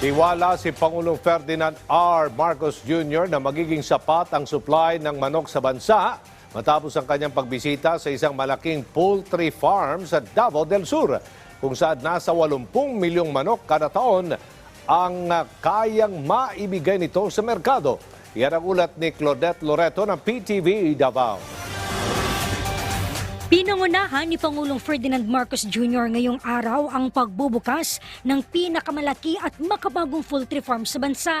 Tiwala si Pangulong Ferdinand R. Marcos Jr. na magiging sapat ang supply ng manok sa bansa matapos ang kanyang pagbisita sa isang malaking poultry farm sa Davao del Sur kung saan nasa 80 milyong manok kada taon ang kayang maibigay nito sa merkado. Yan ang ulat ni Claudette Loreto ng PTV Davao. Pinangunahan ni Pangulong Ferdinand Marcos Jr. ngayong araw ang pagbubukas ng pinakamalaki at makabagong poultry farm sa bansa.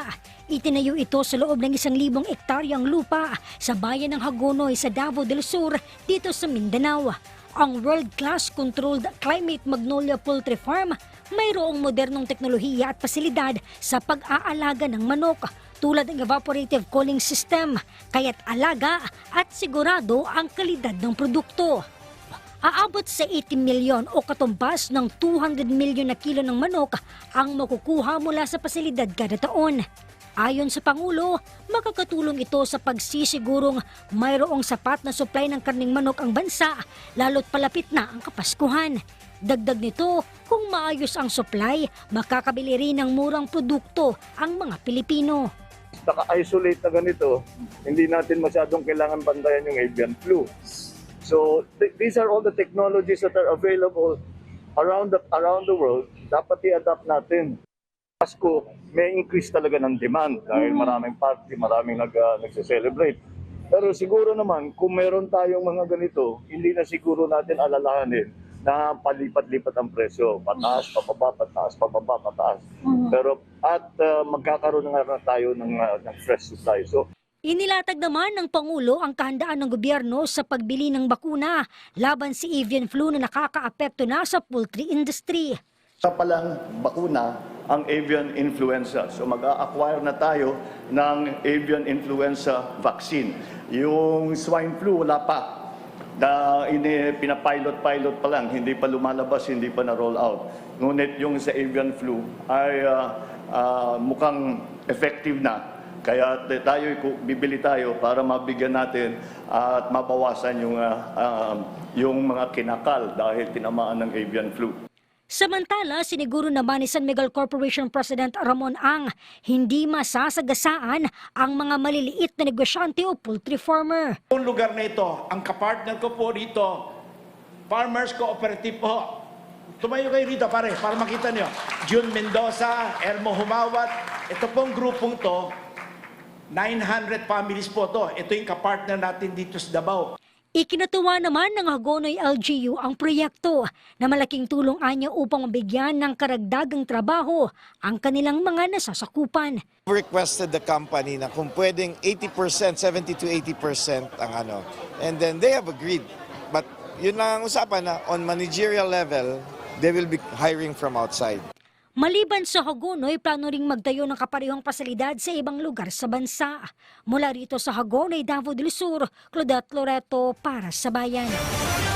Itinayo ito sa loob ng isang libong ektaryang lupa sa bayan ng Hagonoy sa Davao del Sur dito sa Mindanao. Ang world-class controlled climate Magnolia Poultry Farm mayroong modernong teknolohiya at pasilidad sa pag-aalaga ng manok tulad ng evaporative cooling system, kaya't alaga at sigurado ang kalidad ng produkto. Aabot sa 80 milyon o katumbas ng 200 milyon na kilo ng manok ang makukuha mula sa pasilidad kada taon. Ayon sa Pangulo, makakatulong ito sa pagsisigurong mayroong sapat na supply ng karning manok ang bansa lalo't palapit na ang Kapaskuhan. Dagdag nito, kung maayos ang supply, makakabili rin ng murang produkto ang mga Pilipino. naka-isolate na ganito, hindi natin masyadong kailangan bandayan yung avian flu. So th- these are all the technologies that are available around the around the world. Dapat i-adapt natin. Pasko, may increase talaga ng demand dahil maraming party, maraming nag, uh, nagse-celebrate. Pero siguro naman, kung meron tayong mga ganito, hindi na siguro natin alalahanin na palipat-lipat ang presyo. Pataas, pababa, pataas, pababa, pataas. Pero at uh, magkakaroon na nga tayo ng, uh, ng fresh supply. So Inilatag naman ng Pangulo ang kahandaan ng gobyerno sa pagbili ng bakuna laban sa avian flu na nakakaapekto na sa poultry industry. Sa palang bakuna ang avian influenza. So mag-a-acquire na tayo ng avian influenza vaccine. Yung swine flu wala pa. Na ini pinapilot-pilot pa lang, hindi pa lumalabas, hindi pa na-roll out. Ngunit yung sa avian flu ay ah, ah, mukhang effective na. Kaya tayo bibili tayo para mabigyan natin at mabawasan yung ah, ah, yung mga kinakal dahil tinamaan ng avian flu. Samantala, siniguro naman ni San Miguel Corporation President Ramon Ang, hindi masasagasaan ang mga maliliit na negosyante o poultry farmer. Yung lugar na ito, ang kapartner ko po rito, Farmers Cooperative po. Tumayo kayo rito pare, para makita nyo. June Mendoza, Elmo Humawat, ito pong grupong to, 900 families po to. Ito yung kapartner natin dito sa Davao. Ikinatuwa naman ng Hagonoy LGU ang proyekto na malaking tulong anya upang mabigyan ng karagdagang trabaho ang kanilang mga nasasakupan. requested the company na kung pwedeng 80%, 70 to 80% ang ano. And then they have agreed. But yun lang ang usapan na on managerial level, they will be hiring from outside. Maliban sa Hagonoy, plano ring magtayo ng kaparehong pasilidad sa ibang lugar sa bansa. Mula rito sa Hagonoy, Davao del Sur, Claudette Loreto para sa Bayan.